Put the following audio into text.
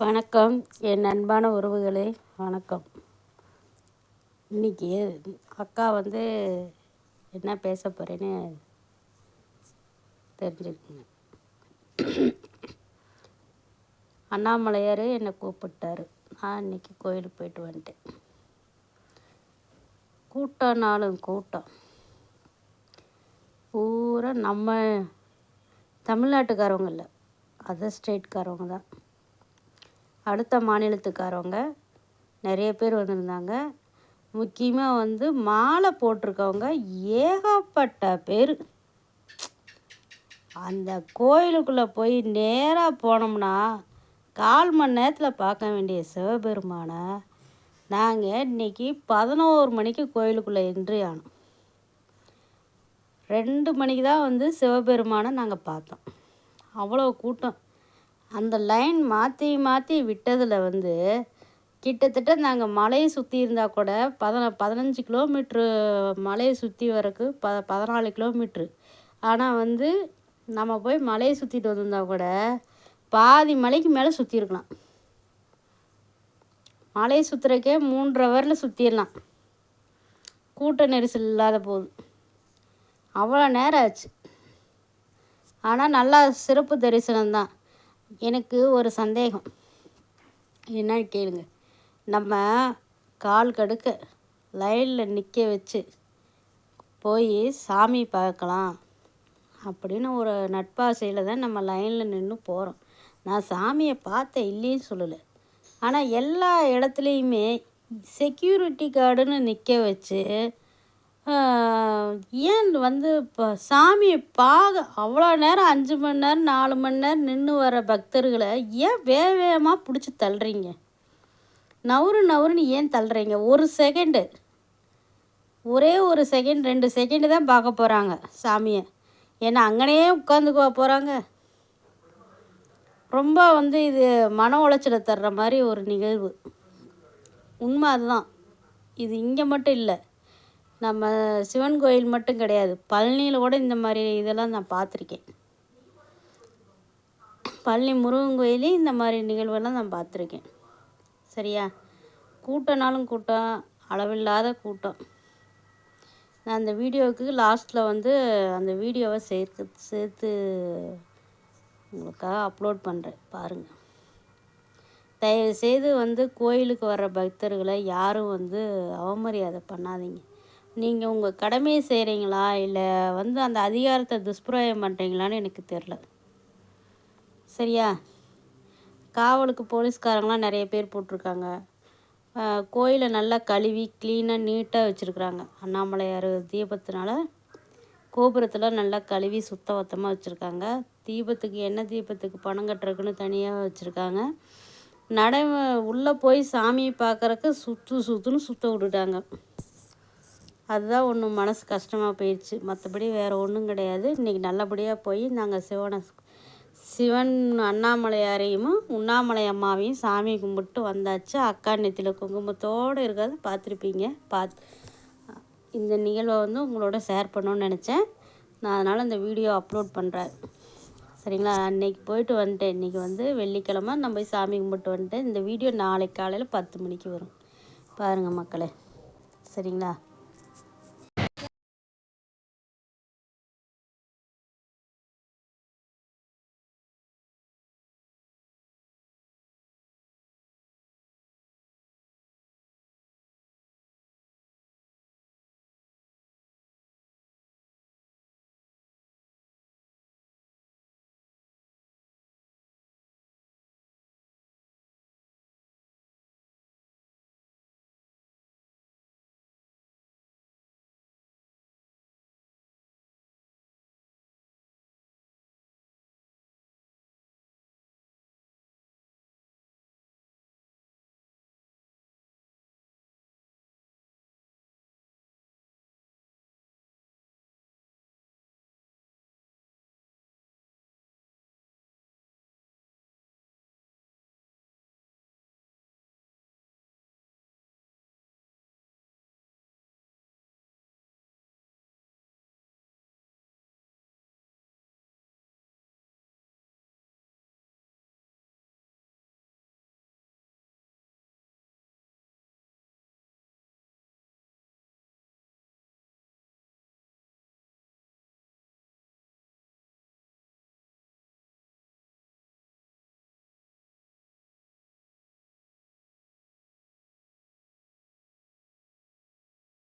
வணக்கம். என் அன்பான உறவுகளே வணக்கம். இன்னைக்கு அக்கா வந்து என்ன பேச போகிறேன்னு தெரிஞ்சுக்கோங்க. அண்ணாமலையார் என்னை கூப்பிட்டாரு. நான் இன்னைக்கு கோயிலுக்கு போயிட்டு வந்துட்டேன். கூட்டம்னாலும் கூட்டம். பூரா நம்ம தமிழ்நாட்டுக்காரவங்க இல்லை அதர் ஸ்டேட்காரவங்க தான். அடுத்த மாநிலத்துக்காரவங்க நிறைய பேர் வந்திருந்தாங்க. முக்கியமாக வந்து மாலை போட்டிருக்கவங்க ஏகப்பட்ட பேர். அந்த கோயிலுக்குள்ளே போய் நேராக போனோம்னா கால் மணி நேரத்தில் பார்க்க வேண்டிய சிவபெருமானை நாங்கள் இன்றைக்கி பதினோரு மணிக்கு கோயிலுக்குள்ளே என்ட்ரி ஆனோம். ரெண்டு மணிக்கு தான் வந்து சிவபெருமானை நாங்கள் பார்த்தோம். அவ்வளோ கூட்டம். அந்த லைன் மாற்றி மாற்றி விட்டதில் வந்து கிட்டத்தட்ட நாங்கள் மலையை சுற்றி இருந்தால் கூட பதின பதினஞ்சு கிலோமீட்ரு மலையை சுற்றி வரக்கு ப பதினாலு கிலோமீட்ரு. ஆனால் வந்து நம்ம போய் மலையை சுற்றிட்டு வந்திருந்தா கூட பாதி மலைக்கு மேலே சுற்றிருக்கலாம் மலையை சுற்றுறக்கே மூன்றரை வரல சுற்றிடலாம் கூட்ட நெரிசல் இல்லாத போது. அவ்வளோ நேரம் ஆச்சு. ஆனால் நல்லா சிறப்பு தரிசனம் தான். எனக்கு ஒரு சந்தேகம். என்னன்னு கேளுங்க. நம்ம கால் கடுக்க லைனில் நிற்க வச்சு போய் சாமி பார்க்கலாம் அப்படின்னு ஒரு நட்பாசையில் தான் நம்ம லைனில் நின்று போகிறோம் நான் சாமியை பார்த்தேன் இல்லைன்னு சொல்லலை. ஆனால் எல்லா இடத்துலையுமே செக்யூரிட்டி கார்டுன்னு நிற்க வச்சு ஏன் வந்து இப்போ சாமியை பார்க்க அவ்வளோ நேரம் அஞ்சு மணி நேரம் நாலு மணி நேரம் நின்று வர பக்தர்களை ஏன் வேக வேகமாக பிடிச்சி தள்ளுறீங்க? நவுறு நவுறுன்னு ஏன் தள்ளுறீங்க? ஒரு செகண்டு. ஒரே ஒரு செகண்ட் ரெண்டு செகண்டு தான் பார்க்க போகிறாங்க சாமியை. ஏன்னா அங்கனையே உட்காந்துக்குவா போகிறாங்க ரொம்ப வந்து இது மன உளைச்சலை தர்ற மாதிரி ஒரு நிகழ்வு. உண்மை அதுதான். இது இங்கே மட்டும் இல்லை. நம்ம சிவன் கோயில் மட்டும் கிடையாது. பழனியில் கூட இந்த மாதிரி இதெல்லாம் நான் பார்த்துருக்கேன். பழனி முருகன் கோயிலையும் இந்த மாதிரி நிகழ்வெல்லாம் நான் பார்த்துருக்கேன். சரியா? கூட்டம்னாலும் கூட்டம் அளவில்லாத கூட்டம். நான் அந்த வீடியோவுக்கு லாஸ்ட்டில் வந்து அந்த வீடியோவை சேர்த்து சேர்த்து உங்களுக்காக அப்லோட் பண்ணுறேன் பாருங்கள் தயவுசெய்து வந்து கோயிலுக்கு வர்ற பக்தர்களை யாரும் வந்து அவமரியாதை பண்ணாதீங்க. நீங்கள் உங்கள் கடமையை செய்கிறீங்களா இல்லை வந்து அந்த அதிகாரத்தை துஷ்பிரயோகம் பண்ணுறீங்களான்னு எனக்கு தெரில சரியா? காவலுக்கு போலீஸ்காரங்களாம் நிறைய பேர் போட்டிருக்காங்க. கோயிலை நல்லா கழுவி க்ளீனாக நீட்டாக வச்சுருக்குறாங்க. அண்ணாமலையார் தீபத்தினால கோபுரத்தில் நல்லா கழுவி சுத்தபத்தமாக வச்சுருக்காங்க. தீபத்துக்கு என்ன தீபத்துக்கு பணம் கட்டுறதுக்குன்னு தனியாக வச்சுருக்காங்க. நடை உள்ளே போய் சாமியை பார்க்குறக்கு சுற்று சுற்றுன்னு சுற்ற விட்டுட்டாங்க. அதுதான் ஒன்று மனசு கஷ்டமாக போயிடுச்சு மற்றபடி வேறு ஒன்றும் கிடையாது. இன்றைக்கி நல்லபடியாக போய் நாங்கள் சிவனை சிவன் அண்ணாமலையாரையும் உண்ணாமலை அம்மாவையும் சாமி கும்பிட்டு வந்தாச்சு. அக்கா நெத்தியில் குங்குமத்தோடு இருக்கிறத பார்த்துருப்பீங்க. பார்த்து இந்த நிகழ்வை வந்து உங்களோட ஷேர் பண்ணணும்னு நினச்சேன். நான் அதனால் இந்த வீடியோ அப்லோட் பண்ணுறேன் சரிங்களா? அன்றைக்கி போயிட்டு வந்துட்டேன். இன்றைக்கி வந்து வெள்ளிக்கிழமை நம்ம போய் சாமி கும்பிட்டு வந்துட்டேன். இந்த வீடியோ நாளைக்கு காலையில் பத்து மணிக்கு வரும். பாருங்கள் மக்களே. சரிங்களா?